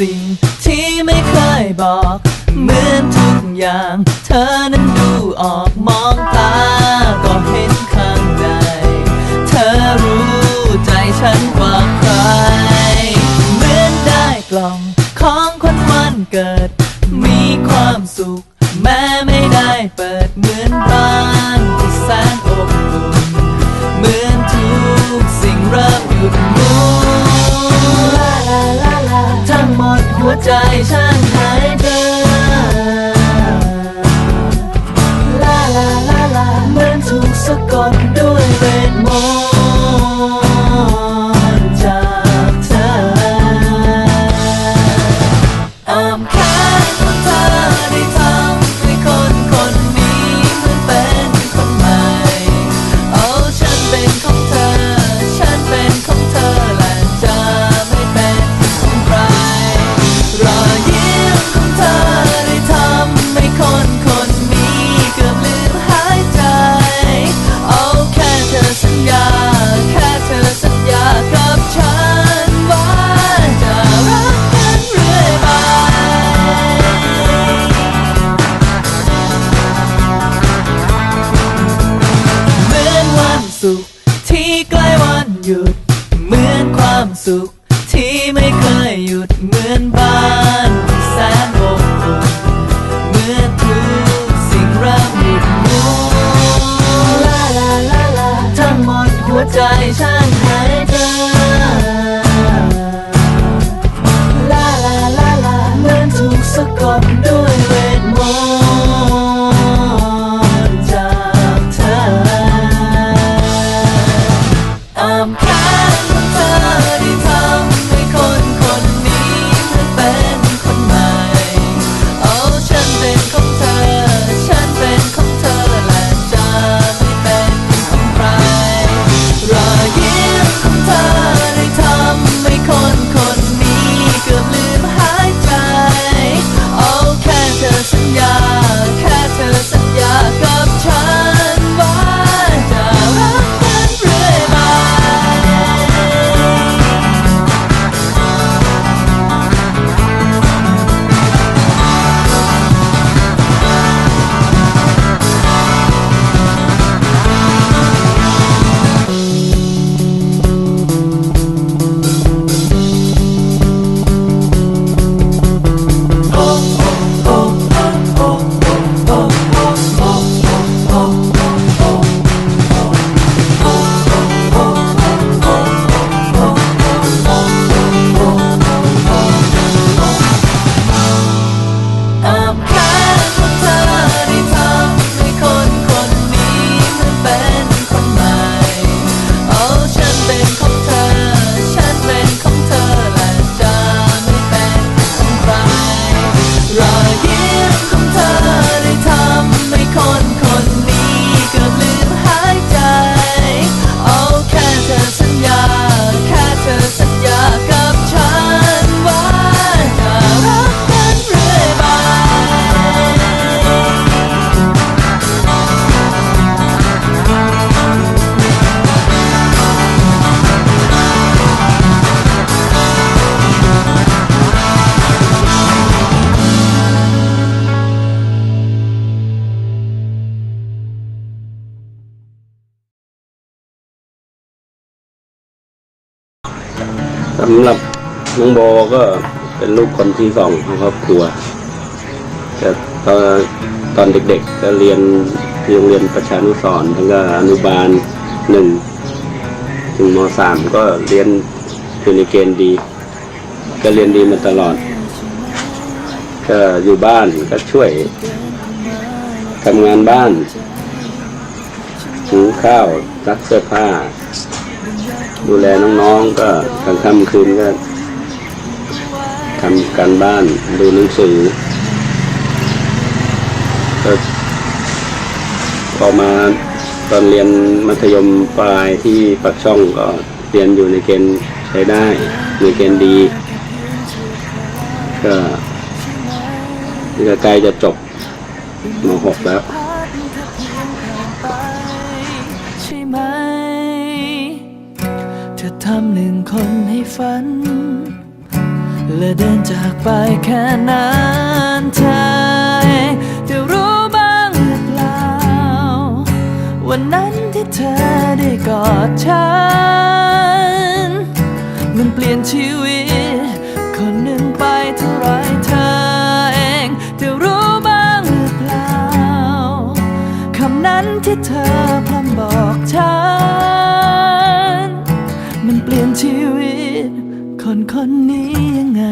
สิ่งที่ไม่เคยบอก เหมือนทุกอย่าง เธอนั้นดูออกมองตา ก็เห็นข้างใน เธอรู้ใจฉัน can do a bit more. ุขที่ไม่เคยหยุดเหมือนบ้านแสนอบ สำหรับน้องโบก็เป็นลูกคนที่สองของครอบครัวแต่ตอนตอนเด็กๆก็เรียนโรงเรียนประชานุสรณ์ทั้งก็อนุบาลหนึ่งถึงมสามก็เรียนอยู่ในเกณฑ์ดี ก็เรียนดีมาตลอด ก็อยู่บ้านก็ช่วยทำงานบ้านหุงข้าวซักเสื้อผ้า ดูแลน้องๆก็กลางค่ำคืนก็ทำการบ้านดูหนังสือก็พอมาตอนเรียนมัธยมปลายที่ปักช่องก็เรียนอยู่ในเกณฑ์ใช้ได้ในเกณฑ์ดี ก็ใกล้จะจบม .6 แล้ว ทำหนึ่งคนให้ฝัน และเดินจากไปแค่นานเใจจะรู้บ้างหรือเปล่า วันนั้นที่เธอได้กอดฉัน มันเปลี่ยนชีวิต คนหนึ่งไปเท่าไรเธอเองจะรู้บ้างหรือเปล่าคำนั้นที่เธอพร่ำบอกฉัน คนคนนี้ยังไง